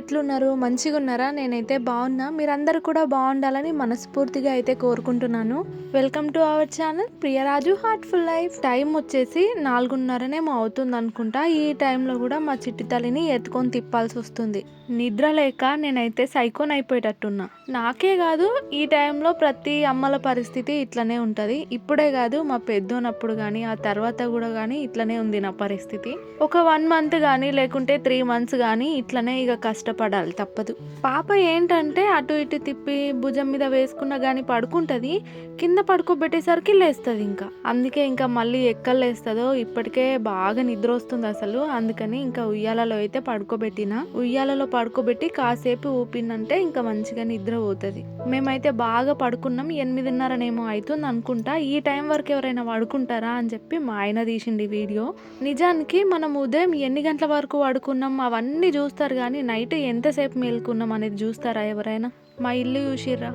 ఎట్లున్నారు? మంచిగా ఉన్నారా నేనైతే బాగున్నా. మీరందరూ కూడా బాగుండాలని మనస్ఫూర్తిగా అయితే కోరుకుంటున్నాను. Welcome to our channel Priyaraju heartful life. Time వచ్చేసి నాలుగున్నరనేమో అవుతుంది అనుకుంటా ఈ టైంలో కూడా మా చిట్టి తల్లిని ఎత్తుకొని తిప్పాల్సి వస్తుంది. నిద్ర లేక నేనైతే సైకోన్ అయిపోయేటట్టున్నా. నాకే కాదు ఈ టైంలో ప్రతి అమ్మల పరిస్థితి ఇట్లనే ఉంటుంది. ఇప్పుడే కాదు మా పెద్దోనప్పుడు కానీ ఆ తర్వాత కూడా కానీ ఇట్లనే ఉంది నా పరిస్థితి. ఒక వన్ మంత్ కానీ లేకుంటే త్రీ మంత్స్ కానీ ఇట్లనే ఇక కష్టం కష్టపడాలి తప్పదు. పాప ఏంటంటే అటు ఇటు తిప్పి భుజం మీద వేసుకున్న కానీ పడుకుంటుంది కింద పడుకోబెట్టేసరికి లేస్తుంది ఇంకా. అందుకే ఇంకా మళ్ళీ ఎక్కడ లేస్తుందో ఇప్పటికే బాగా నిద్ర వస్తుంది అసలు. అందుకని ఇంకా ఉయ్యాలలో అయితే పడుకోబెట్టిన. ఉయ్యాలలో పడుకోబెట్టి కాసేపు ఊపిందంటే ఇంకా మంచిగా నిద్ర పోతుంది. మేమైతే బాగా పడుకున్నాం ఎనిమిదిన్నరనేమో అవుతుంది అనుకుంటా. ఈ టైం వరకు ఎవరైనా పడుకుంటారా అని చెప్పి మా ఆయన తీసిండి వీడియో. నిజానికి మనం ఉదయం ఎన్ని గంటల వరకు పడుకున్నాం అవన్నీ చూస్తారు కానీ నైట్ ఎంతసేపు మేల్కున్నాం అనేది చూస్తారా ఎవరైనా? మా ఇల్లు చూసిర్రా.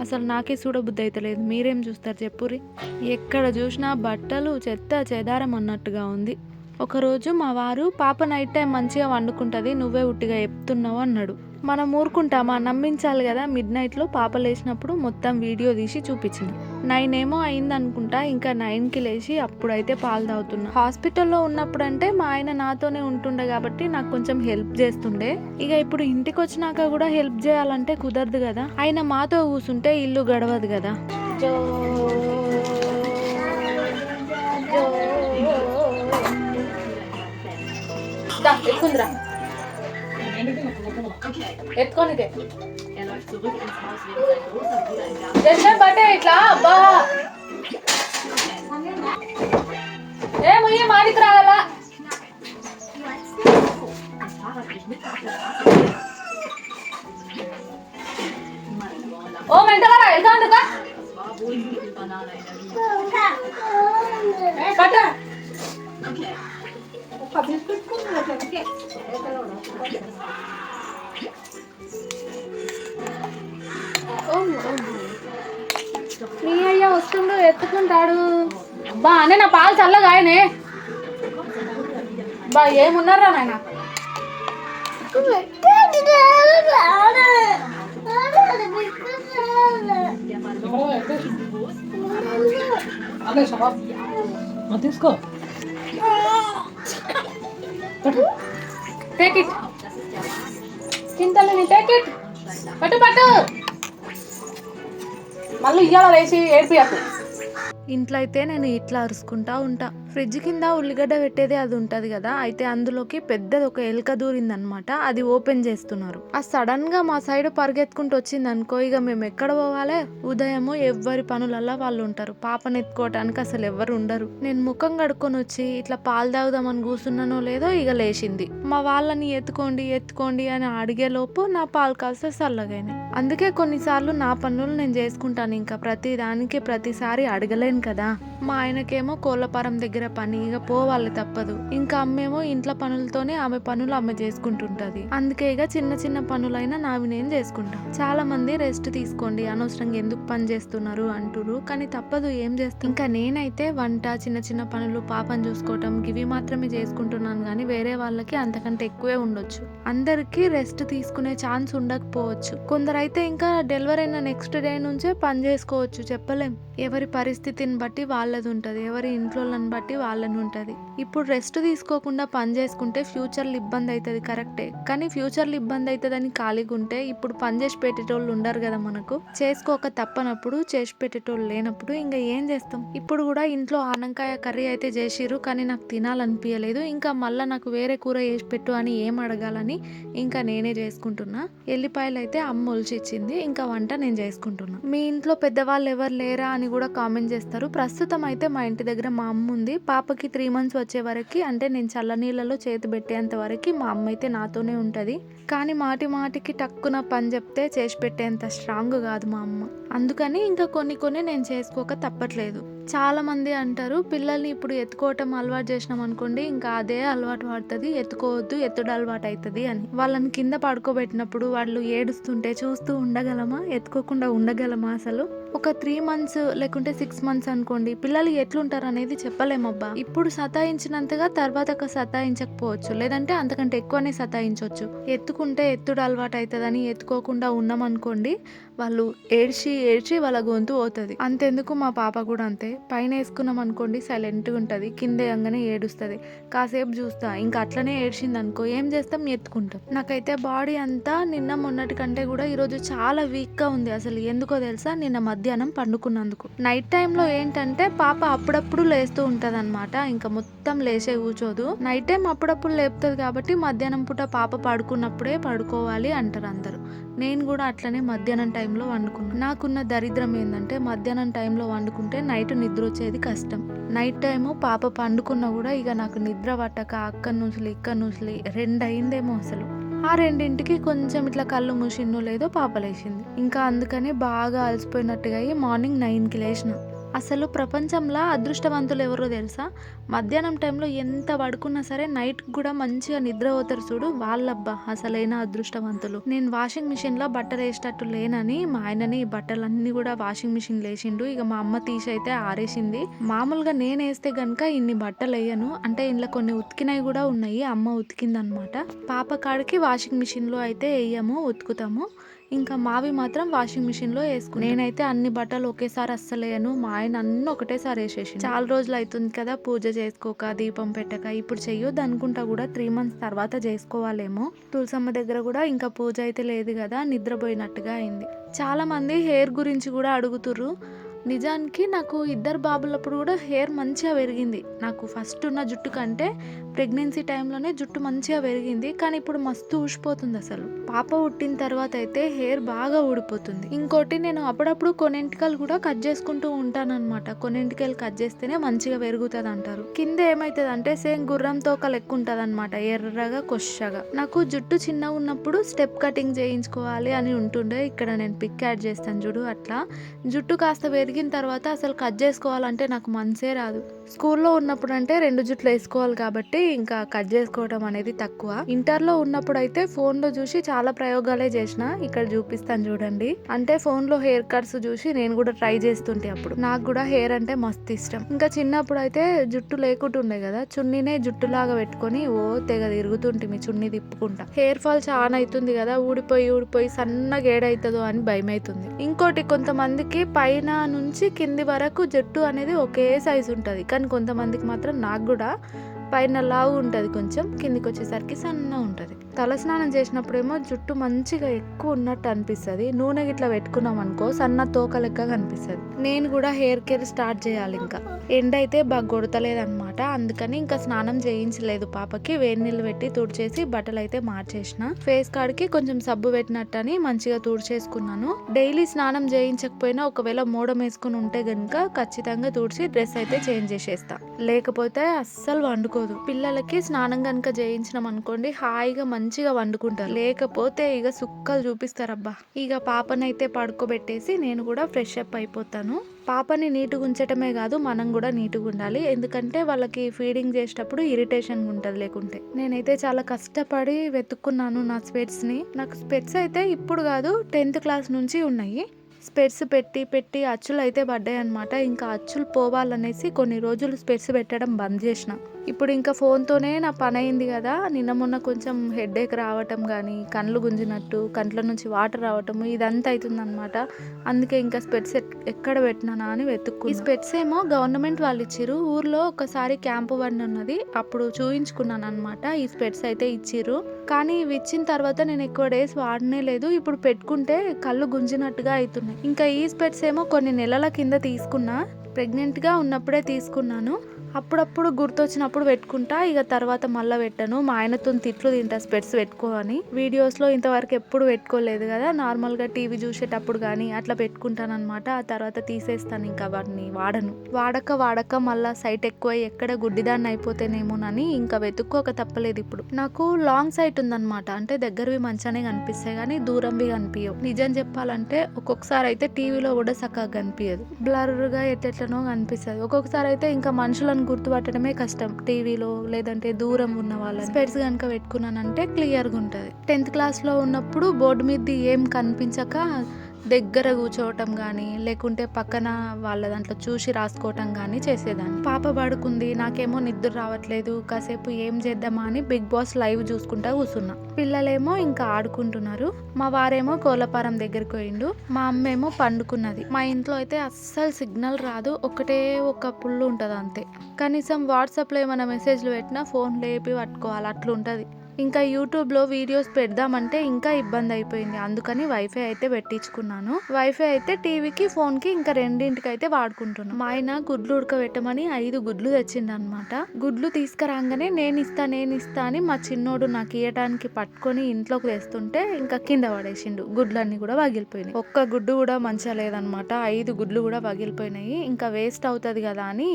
అసలు నాకే చూడబుద్ధి అవుతలేదు మీరేం చూస్తారు చెప్పురి ఎక్కడ చూసినా బట్టలు చెత్త చెదారం అన్నట్టుగా ఉంది. ఒకరోజు మా వారు పాప నైట్ టైం మంచిగా వండుకుంటుంది నువ్వే ఉట్టిగా చెప్తున్నావు అన్నాడు. మనం ఊరుకుంటామా? నమ్మించాలి కదా. మిడ్ నైట్లో పాప లేచినప్పుడు మొత్తం వీడియో తీసి చూపించింది. నైన్ ఏమో అయింది అనుకుంటా ఇంకా నైన్కి లేచి అప్పుడైతే పాలు తాగుతున్నా. హాస్పిటల్లో ఉన్నప్పుడు అంటే మా ఆయన నాతోనే ఉంటుండే కాబట్టి నాకు కొంచెం హెల్ప్ చేస్తుండే. ఇక ఇప్పుడు ఇంటికి వచ్చినాక కూడా హెల్ప్ చేయాలంటే కుదరదు కదా. ఆయన మాతో కూర్చుంటే ఇల్లు గడవదు కదా. ఎక్కుందిరా ఎత్తుకోనికే జస్ట్ బట్టే ఇట్లా అబ్బా ఏ ముయ్య మాడికి రావాలా ఓ మెంటలా వెళ్తా అందుకా పట్ట మీ అయ్య వస్తుండు ఎత్తుకుంటాడు. బా అనే నా పాలు చల్లగా ఆయనే. బా ఏమున్నారా నాయన? తీసుకో. టేక్ ఇట్ చింతలని టేక్ ఇట్ పట్టు పట్టు. మళ్ళీ ఇయ్యాల వేసి ఏడిపియకు ఇంట్లో అయితే నేను ఇట్లా అరుచుకుంటా ఉంటా. ఫ్రిడ్జ్ కింద ఉల్లిగడ్డ పెట్టేది అది ఉంటది కదా అయితే అందులోకి పెద్దది ఒక ఎలుక దూరిందనమాట అది ఓపెన్ చేస్తున్నారు. ఆ సడన్గా మా సైడ్ పరిగెత్తుకుంటూ వచ్చింది అనుకో ఇక మేము ఎక్కడ పోవాలే? ఉదయము ఎవ్వరి పనులల్లా వాళ్ళు ఉంటారు. పాపను ఎత్తుకోవటానికి అసలు ఎవ్వరు ఉండరు. నేను ముఖం కడుక్కొని వచ్చి ఇట్లా పాలు తాగుదామని కూర్చున్నానో లేదో ఇక లేచింది. మా వాళ్ళని ఎత్తుకోండి ఎత్తుకోండి అని అడిగే లోపు నా పాలు కాస్త చల్లగానే అందుకే కొన్నిసార్లు నా పనులు నేను చేసుకుంటాను ఇంకా ప్రతి దానికి ప్రతిసారి అడగలేను కదా. మా ఆయనకేమో కోళ్ళపారం దగ్గర పని ఇక పోవాలి తప్పదు. ఇంకా అమ్మేమో ఇంట్లో పనులతోనే ఆమె పనులు ఆమె చేసుకుంటుంటది. అందుకే ఇక చిన్న చిన్న పనులైనా నావి నేను చేసుకుంటా. చాలా మంది రెస్ట్ తీసుకోండి అనవసరంగా ఎందుకు పని చేస్తున్నారు అంటురు కానీ తప్పదు ఏం చేస్తా? ఇంకా నేనైతే వంట చిన్న చిన్న పనులు పాపను చూసుకోవటం ఇవి మాత్రమే చేసుకుంటున్నాను కానీ వేరే వాళ్ళకి అంతకంటే ఎక్కువే ఉండొచ్చు. అందరికీ రెస్ట్ తీసుకునే ఛాన్స్ ఉండకపోవచ్చు. కొందరైతే ఇంకా డెలివరీ అయిన నెక్స్ట్ డే నుంచే పని చేసుకోవచ్చు చెప్పలేం. ఎవరి పరిస్థితిని బట్టి వాళ్ళది ఉంటుంది. ఎవరి ఇంట్లోని బట్టి వాళ్ళని ఉంటుంది. ఇప్పుడు రెస్ట్ తీసుకోకుండా పని చేసుకుంటే ఫ్యూచర్లో ఇబ్బంది అవుతుంది కరెక్టే. కానీ ఫ్యూచర్లో ఇబ్బంది అవుతుందని ఖాళీగా ఉంటే ఇప్పుడు పని చేసి పెట్టేటోళ్ళు ఉండరు కదా మనకు. చేసుకోక తప్పనప్పుడు చేసి పెట్టేటోళ్ళు లేనప్పుడు ఇంకా ఏం చేస్తాం? ఇప్పుడు కూడా ఇంట్లో ఆనంకాయ కర్రీ అయితే చేసిర్రు కానీ నాకు తినాలనిపించలేదు ఇంకా మళ్ళీ నాకు వేరే కూర చేసి పెట్టు అని ఏం అడగాలని ఇంకా నేనే చేసుకుంటున్నా. ఎల్లిపాయలు అయితే అమ్మ ఒలిచిచ్చింది ఇంకా వంట నేను చేసుకుంటున్నా. మీ ఇంట్లో పెద్దవాళ్ళు ఎవరు లేరా అని కూడా కామెంట్ చేస్తారు. ప్రస్తుతం అయితే మా ఇంటి దగ్గర మా అమ్మ ఉంది. పాపకి త్రీ మంత్స్ వచ్చే వరకు అంటే నేను చల్లనీళ్ళలో చేతి పెట్టేంత వరకు మా అమ్మ అయితే నాతోనే ఉంటుంది. కానీ మాటి మాటికి టక్కున పని చెప్తే చేసి పెట్టేంత స్ట్రాంగ్ కాదు మా అమ్మ. అందుకని ఇంకా కొన్ని కొన్ని నేను చేసుకోక తప్పట్లేదు. చాలామంది అంటారు పిల్లల్ని ఇప్పుడు ఎత్తుకోవటం అలవాటు చేసినాం అనుకోండి ఇంకా అదే అలవాటు పడుతుంది ఎత్తుకోవద్దు ఎత్తుడు అలవాటు అవుతుంది అని. వాళ్ళని కింద పడుకోబెట్టినప్పుడు వాళ్ళు ఏడుస్తుంటే చూస్తూ ఉండగలమా? ఎత్తుకోకుండా ఉండగలమా అసలు? ఒక త్రీ మంత్స్ లేకుంటే సిక్స్ మంత్స్ అనుకోండి పిల్లలు ఎట్లుంటారు అనేది చెప్పలేమబ్బా. ఇప్పుడు సతాయించినంతగా తర్వాత సతాయించకపోవచ్చు లేదంటే అంతకంటే ఎక్కువనే సతాయించవచ్చు ఎత్తుకుంటే ఎత్తుడు అలవాటు అవుతుందని ఎత్తుకోకుండా ఉన్నాం అనుకోండి వాళ్ళు ఏడ్చి ఏడ్చి వాళ్ళ గొంతు పోతుంది. అంతెందుకు మా పాప కూడా అంతే. పైన వేసుకున్నాం అనుకోండి సైలెంట్గా ఉంటుంది. కింద అంగానే ఏడుస్తుంది. కాసేపు చూస్తా. ఇంకా అట్లనే ఏడ్చింది అనుకో ఏం చేస్తాం? ఎత్తుకుంటాం. నాకైతే బాడీ అంతా నిన్న మొన్నటి కంటే కూడా ఈరోజు చాలా వీక్గా ఉంది. అసలు ఎందుకో తెలుసా? నిన్న మధ్యాహ్నం పండుకున్నందుకు. నైట్ టైంలో ఏంటంటే పాప అప్పుడప్పుడు లేస్తూ ఉంటుంది అనమాట ఇంకా మొత్తం లేచే కూర్చోదు. నైట్ టైం అప్పుడప్పుడు లేపుతుంది కాబట్టి మధ్యాహ్నం పూట పాప పడుకున్నప్పుడే పడుకోవాలి అంటారు అందరూ. నేను కూడా అట్లనే మధ్యాహ్నం టైంలో వండుకున్నాను నాకున్న దరిద్రం ఏంటంటే మధ్యాహ్నం టైంలో వండుకుంటే నైట్ నిద్ర వచ్చేది కష్టం. నైట్ టైము పాప పండుకున్నా కూడా ఇక నాకు నిద్ర పట్టక అక్కడి నుంచి ఇక్కడ నుంచి రెండు అయిందేమో అసలు. ఆ రెండింటికి కొంచెం ఇట్లా కళ్ళు మూసిందో లేదో పాప లేచింది. ఇంకా అందుకని బాగా అలసిపోయినట్టుగా అయ్యి మార్నింగ్ నైన్కి లేచిన. అసలు ప్రపంచంలో అదృష్టవంతులు ఎవరో తెలుసా? మధ్యాహ్నం టైంలో ఎంత పడుకున్నా సరే నైట్ కూడా మంచిగా నిద్ర పోతారు చూడు వాళ్ళబ్బా అసలైన అదృష్టవంతులు. నేను వాషింగ్ మిషన్లో బట్టలు వేసేటట్టు లేనని మా ఆయనని ఈ బట్టలన్నీ కూడా వాషింగ్ మిషన్ లేచిండు ఇక మా అమ్మ తీసి అయితే ఆరేసింది. మామూలుగా నేను వేస్తే గనక ఇన్ని బట్టలు వేయను. అంటే ఇంట్లో కొన్ని ఉతికినవి కూడా ఉన్నాయి. అమ్మ ఉతికిందనమాట. పాప కాడికి వాషింగ్ మిషన్లో అయితే వేయము ఉతుకుతాము. ఇంకా మావి మాత్రం వాషింగ్ మిషన్లో వేసుకుని నేనైతే అన్ని బట్టలు ఒకేసారి అస్సలేయను మా ఆయన అన్ని ఒకటేసారి వేసేసి చాలా రోజులు అవుతుంది కదా పూజ చేసుకోక దీపం పెట్టక. ఇప్పుడు చెయ్యొద్దు అనుకుంటా కూడా త్రీ మంత్స్ తర్వాత చేసుకోవాలేమో. తులసమ్మ దగ్గర కూడా ఇంకా పూజ అయితే లేదు కదా నిద్రపోయినట్టుగా అయింది. చాలా మంది హెయిర్ గురించి కూడా అడుగుతుర్రు. నిజానికి నాకు ఇద్దరు బాబులప్పుడు కూడా హెయిర్ మంచిగా పెరిగింది. నాకు ఫస్ట్ ఉన్న జుట్టు కంటే ప్రెగ్నెన్సీ టైంలోనే జుట్టు మంచిగా పెరిగింది. కానీ ఇప్పుడు మస్తు ఊసిపోతుంది అసలు. పాప పుట్టిన తర్వాత అయితే హెయిర్ బాగా ఊడిపోతుంది. ఇంకోటి నేను అప్పుడప్పుడు కొనెంటికలు కూడా కట్ చేసుకుంటూ ఉంటానన్నమాట. కొనెంటికలు కట్ చేస్తేనే మంచిగా పెరుగుతుంది అంటారు కింద ఏమవుతుంది అంటే సేమ్ గుర్రం తోక లెక్క ఉంటుంది అనమాట ఎర్రగా కొచ్చగా నాకు జుట్టు చిన్నగా ఉన్నప్పుడు స్టెప్ కటింగ్ చేయించుకోవాలి అని ఉంటుండే. ఇక్కడ నేను పిక్ యాడ్ చేస్తాను చూడు అట్లా. జుట్టు కాస్త పెరిగిన తర్వాత అసలు కట్ చేసుకోవాలంటే నాకు మనసే రాదు. స్కూల్లో ఉన్నప్పుడు అంటే రెండు జుట్లు వేసుకోవాలి కాబట్టి ఇంకా కట్ చేసుకోవడం అనేది తక్కువ. ఇంటర్లో ఉన్నప్పుడు అయితే ఫోన్లో చూసి చాలా ప్రయోగాలే చేసిన ఇక్కడ చూపిస్తాను చూడండి. అంటే ఫోన్లో హెయిర్ కట్స్ చూసి నేను కూడా ట్రై చేస్తుంటే అప్పుడు. నాకు కూడా హెయిర్ అంటే మస్తు ఇష్టం. ఇంకా చిన్నప్పుడు అయితే జుట్టు లేకుంటుండే కదా చున్నీనే జుట్టులాగా పెట్టుకొని ఓ తెగ తిరుగుతుంటే మీ చున్నీ తిప్పుకుంటా. హెయిర్ ఫాల్ చాలా అవుతుంది కదా ఊడిపోయి ఊడిపోయి సన్నగా ఏడవుతుందో అని భయం అవుతుంది ఇంకోటి కొంతమందికి పైన నుంచి కింది వరకు జుట్టు అనేది ఒకే సైజు ఉంటుంది. కానీ కొంతమందికి మాత్రం నాకు కూడా పైన లావు ఉంటుంది కొంచెం కిందికి వచ్చేసరికి సన్న ఉంటుంది. తలస్నానం చేసినప్పుడేమో జుట్టు మంచిగా ఎక్కువ ఉన్నట్టు అనిపిస్తుంది. నూనె గిట్లా పెట్టుకున్నాం అనుకో సన్న తోక లెక్క కనిపిస్తుంది నేను కూడా హెయిర్ కేర్ స్టార్ట్ చేయాలి ఇంకా. ఎండ అయితే బాగా కొడతలేదు అనమాట అందుకని ఇంకా స్నానం చేయించలేదు పాపకి. వేడి నీళ్ళు పెట్టి తుడిచేసి బట్టలు అయితే మార్చేసిన. ఫేస్ కాడికి కొంచెం సబ్బు పెట్టినట్టని మంచిగా తుడిచేసుకున్నాను. డైలీ స్నానం చేయించకపోయినా ఒకవేళ మోడం వేసుకుని ఉంటే గనుక ఖచ్చితంగా తుడిచి డ్రెస్ అయితే చేంజ్ చేసేస్తా. లేకపోతే అస్సలు వండుకోదు. పిల్లలకి స్నానం కనుక చేయించినాం అనుకోండి హాయిగా మంచి మంచిగా వండుకుంటారు. లేకపోతే ఇక సుక్కలు చూపిస్తారబ్బా. ఇక పాపనైతే పడుకోబెట్టేసి నేను కూడా ఫ్రెష్ అప్ అయిపోతాను. పాపని నీటుగా ఉంచటమే కాదు మనం కూడా నీటుగా ఉండాలి ఎందుకంటే వాళ్ళకి ఫీడింగ్ చేసేటప్పుడు ఇరిటేషన్ ఉంటుంది లేకుంటే. నేనైతే చాలా కష్టపడి వెతుక్కున్నాను నా స్పెట్స్ని నాకు స్పెట్స్ అయితే ఇప్పుడు కాదు టెన్త్ క్లాస్ నుంచి ఉన్నాయి. స్పెట్స్ పెట్టి పెట్టి అచ్చులు అయితే పడ్డాయి అనమాట ఇంకా అచ్చులు పోవాలనేసి కొన్ని రోజులు స్పెట్స్ పెట్టడం బంద్ చేసిన. ఇప్పుడు ఇంకా ఫోన్తోనే నా పని అయింది కదా. నిన్న మొన్న కొంచెం హెడేక్ రావటం కానీ కళ్ళు గుంజినట్టు కంట్ల నుంచి వాటర్ రావటం ఇదంతా అవుతుంది అనమాట అందుకే ఇంకా స్పెట్స్ ఎక్కడ పెట్టినానా అని వెతుక్కు ఈ స్పెట్స్ ఏమో గవర్నమెంట్ వాళ్ళు ఇచ్చిర్రు. ఊర్లో ఒకసారి క్యాంపు బండి ఉన్నది. అప్పుడు చూయించుకున్నాను అనమాట ఈ స్పెట్స్ అయితే ఇచ్చిర్రు. కానీ ఇవి ఇచ్చిన తర్వాత నేను ఎక్కువ డేస్ వాడనే లేదు. ఇప్పుడు పెట్టుకుంటే కళ్ళు గుంజినట్టుగా అవుతున్నాయి ఇంకా ఈ స్పెట్స్ ఏమో కొన్ని నెలల కింద తీసుకున్నా. ప్రెగ్నెంట్గా ఉన్నప్పుడే తీసుకున్నాను. అప్పుడప్పుడు గుర్తొచ్చినప్పుడు పెట్టుకుంటా ఇక తర్వాత మళ్ళీ పెట్టను. మా ఆయనతో తిట్లు తింటా స్పెట్స్ పెట్టుకో అని. వీడియోస్లో ఇంతవరకు ఎప్పుడు పెట్టుకోలేదు కదా. నార్మల్గా టీవీ చూసేటప్పుడు కానీ అట్లా పెట్టుకుంటాను అనమాట ఆ తర్వాత తీసేస్తాను ఇంకా వాటిని వాడను. వాడక వాడక మళ్ళీ సైట్ ఎక్కువ ఎక్కడ గుడ్డిదాన్ని అయిపోతేనేమోనని ఇంకా వెతుక్కోక తప్పలేదు ఇప్పుడు. నాకు లాంగ్ సైట్ ఉందన్నమాట. అంటే దగ్గరవి మంచిగానే కనిపిస్తాయి కానీ దూరంవి కనిపించవు నిజం చెప్పాలంటే ఒక్కొక్కసారి అయితే టీవీలో కూడా చక్కగా కనిపించదు బ్లర్గా ఎట్లెట్లనో కనిపిస్తుంది. ఒక్కొక్కసారి అయితే ఇంకా మనుషులను గుర్తుపట్టడమే కష్టం. టీవీలో లేదంటే దూరం ఉన్న వాళ్ళ స్పెట్స్ కనుక పెట్టుకున్నానంటే క్లియర్గా ఉంటుంది. టెన్త్ క్లాస్లో ఉన్నప్పుడు బోర్డు మీద ఏం కనిపించక దగ్గర కూర్చోవటం కానీ లేకుంటే పక్కన వాళ్ళ దాంట్లో చూసి రాసుకోవటం కానీ చేసేదాన్ని. పాప పడుకుంది నాకేమో నిద్ర రావట్లేదు కాసేపు ఏం చేద్దామా అని బిగ్ బాస్ లైవ్ చూసుకుంటా కూర్చున్నా. పిల్లలేమో ఇంకా ఆడుకుంటున్నారు. మా వారేమో కోలపారం దగ్గరికి పోయిండు మా అమ్మ ఏమో పండుకున్నది. మా ఇంట్లో అయితే అస్సలు సిగ్నల్ రాదు ఒకటే ఒక పుల్లు ఉంటుంది అంతే కనీసం వాట్సాప్లో ఏమైనా మెసేజ్లు పెట్టినా ఫోన్ లేపి పట్టుకోవాలి అట్లుంటుంది. ఇంకా యూట్యూబ్లో వీడియోస్ పెడదామంటే ఇంకా ఇబ్బంది అయిపోయింది అందుకని వైఫై అయితే పెట్టించుకున్నాను. వైఫై అయితే టీవీకి ఫోన్కి ఇంకా రెండింటికి అయితే వాడుకుంటున్నాను మా ఆయన గుడ్లు ఉడకబెట్టమని ఐదు గుడ్లు తెచ్చిండు అనమాట గుడ్లు తీసుకురాగానే నేను ఇస్తా నేను ఇస్తా అని మా చిన్నోడు నాకు ఇయ్యడానికి పట్టుకొని ఇంట్లోకి తెస్తుంటే ఇంకా కింద పడేసిండు. గుడ్లన్నీ కూడా పగిలిపోయినాయి. ఒక్క గుడ్డు కూడా మంచిగా లేదనమాట ఐదు గుడ్లు కూడా పగిలిపోయినాయి. ఇంకా వేస్ట్ అవుతుంది కదా అని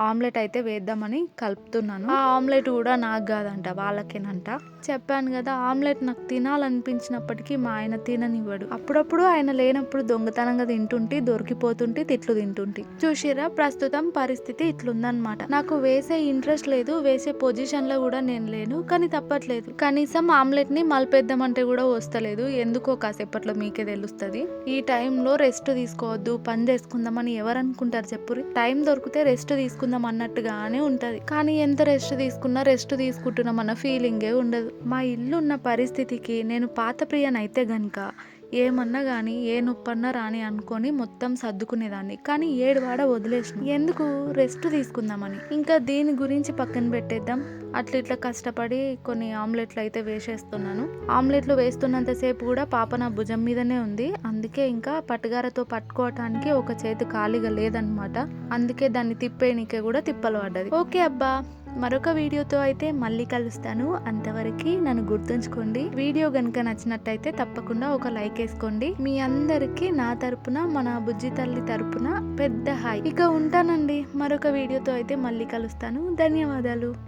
ఆమ్లెట్ అయితే వేద్దామని కలుపుతున్నాను. ఆ ఆమ్లెట్ కూడా నాకు కాదంట వాళ్ళకేనంట. చెప్పాను కదా ఆమ్లెట్ నాకు తినాలనిపించినప్పటికీ మా ఆయన తిననివ్వడు. అప్పుడప్పుడు ఆయన లేనప్పుడు దొంగతనంగా తింటుంటే దొరికిపోతుంటే తిట్లు తింటుంటే. చూసిరా ప్రస్తుతం పరిస్థితి ఇట్లుందనమాట నాకు వేసే ఇంట్రెస్ట్ లేదు వేసే పొజిషన్లో కూడా నేను లేను కానీ తప్పట్లేదు. కనీసం ఆమ్లెట్ని మలిపేద్దామంటే కూడా వస్తలేదు. ఎందుకో కాసేపట్లో మీకే తెలుస్తుంది. ఈ టైంలో రెస్ట్ తీసుకోవద్దు పని చేసుకుందామని ఎవరు అనుకుంటారు చెప్పురి టైం దొరికితే రెస్ట్ తీసుకుందాం అన్నట్టుగానే ఉంటది. కానీ ఎంత రెస్ట్ తీసుకున్నా రెస్ట్ తీసుకుంటున్నాం అన్న ఫీలింగే ఉండదు. మా ఇల్లు ఉన్న పరిస్థితికి నేను పాత ప్రియనైతే గనుక ఏమన్నా కానీ ఏ నొప్పన్నా రాని అనుకొని మొత్తం సర్దుకునేదాన్ని. కానీ ఏడువాడ వదిలేసిన. ఎందుకు? రెస్ట్ తీసుకుందామని. ఇంకా దీని గురించి పక్కన పెట్టేద్దాం. అట్లా ఇట్లా కష్టపడి కొన్ని ఆమ్లెట్లు అయితే వేసేస్తున్నాను. ఆమ్లెట్లు వేస్తున్నంతసేపు కూడా పాప నా భుజం మీదనే ఉంది. అందుకే ఇంకా పట్టుగారతో పట్టుకోవటానికి ఒక చేతి ఖాళీగా లేదనమాట. అందుకే దాన్ని తిప్పేనికే కూడా తిప్పలు పడ్డది. ఓకే అబ్బా. మరొక వీడియోతో అయితే మళ్ళీ కలుస్తాను. అంతవరకు నన్ను గుర్తుంచుకోండి. వీడియో కనుక నచ్చినట్టయితే తప్పకుండా ఒక లైక్ వేసుకోండి. మీ అందరికీ నా తరపున మన బుజ్జి తల్లి తరపున పెద్ద హాయ్. ఇక ఉంటానండి. మరొక వీడియోతో అయితే మళ్ళీ కలుస్తాను. ధన్యవాదాలు.